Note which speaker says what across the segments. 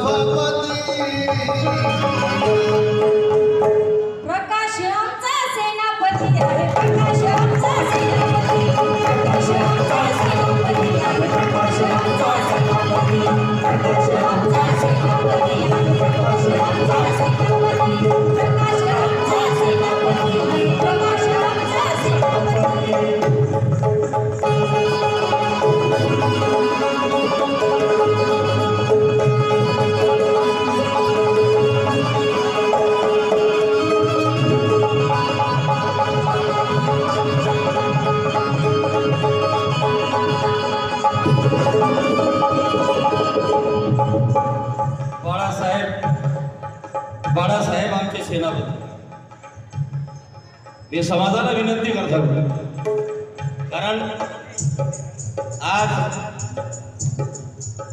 Speaker 1: सभापती
Speaker 2: प्रकाश आमचा सेनापती
Speaker 3: बाळासाहेब आमचे सेनापती. मी समाजाला विनंती करतो. कारण आज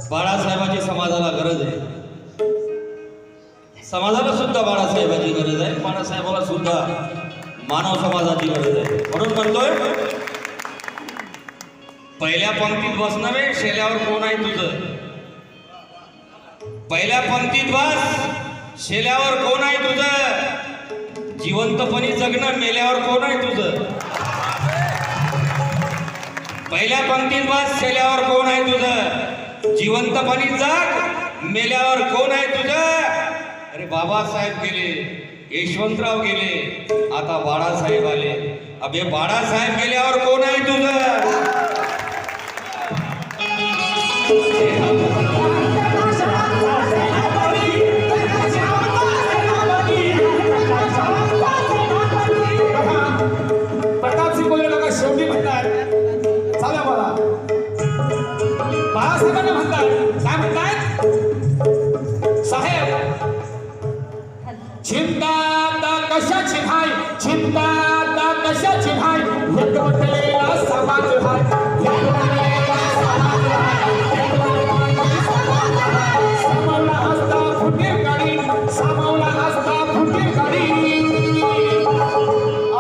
Speaker 3: बाळासाहेबाची समाजाला गरज आहे. समाजाला सुद्धा बाळासाहेबाची गरज आहे. बाळासाहेबाला सुद्धा मानव समाजाची गरज आहे. म्हणून म्हणतोय पहिल्या पंक्तीत बस नव्हे शेल्यावर कोण आहे तुझं? पहिल्या पंक्तीत बस. शेल्यावर कोण आहे तुझं? जिवंतपणी जगणं मेल्यावर कोण आहे तुझं? पहिल्या पंक्तीत बस शेल्यावर कोण आहे तुझं? जिवंतपणी जग मेल्यावर कोण आहे तुझं? अरे बाबासाहेब गेले यशवंतराव गेले आता बाळासाहेब आले. अबे बाळासाहेब गेल्यावर कोण आहे तुझं?
Speaker 4: चिंता आता कशाची भाई चिंता आता कशाची भाई एकवटलेला समाज भाई एकवटलेला समाज भाई. सामावला असता फुटीर गाडी. सामावला असता फुटीर गाडी.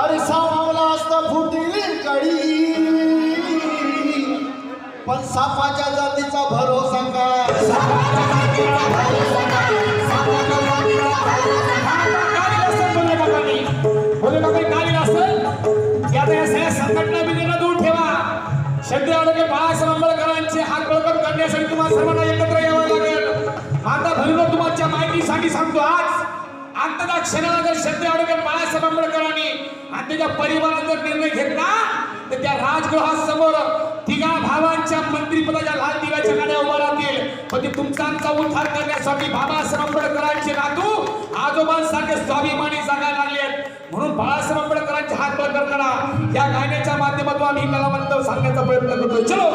Speaker 1: अरे सामावला असता फुटील कडी पण सापाच्या जातीचा भरोसा
Speaker 4: शब्द आरोग्य बाळासाहेब आंबेडकरांचे हात बळकट करण्यासाठी तुम्हाला सर्वांना एकत्र यावं लागेल. आता भरलो तुम्हाला माहितीसाठी सांगतो आज आत्ताच्या क्षणाला जर शब्द आरोग्य बाळासाहेब आंबेडकरांनी आणि त्याच्या परिवाराचा जर निर्णय घेतला तर त्या राजगृहासमोर तिघा भावांच्या मंत्रिपदाच्या लाल दिव्याच्या गाड्या उभा राहतील. पण ते तुमचा आमचा उद्धार करण्यासाठी बाबासाहेब आंबेडकरांचे नातू आजोबांसारखे स्वाभिमानी जागा लागले. म्हणून बाळासाहेब आंबेडकरांचे हात बळ करताना या गाण्याच्या माध्यमातून आम्ही कलावंत सांगण्याचा प्रयत्न करतो चलो!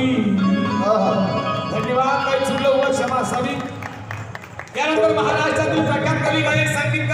Speaker 2: सेनापती
Speaker 4: धन्यवाद काही चुकलं क्षमा असावी. त्यानंतर महाराष्ट्रातील प्रख्यात कवी गायक संगीत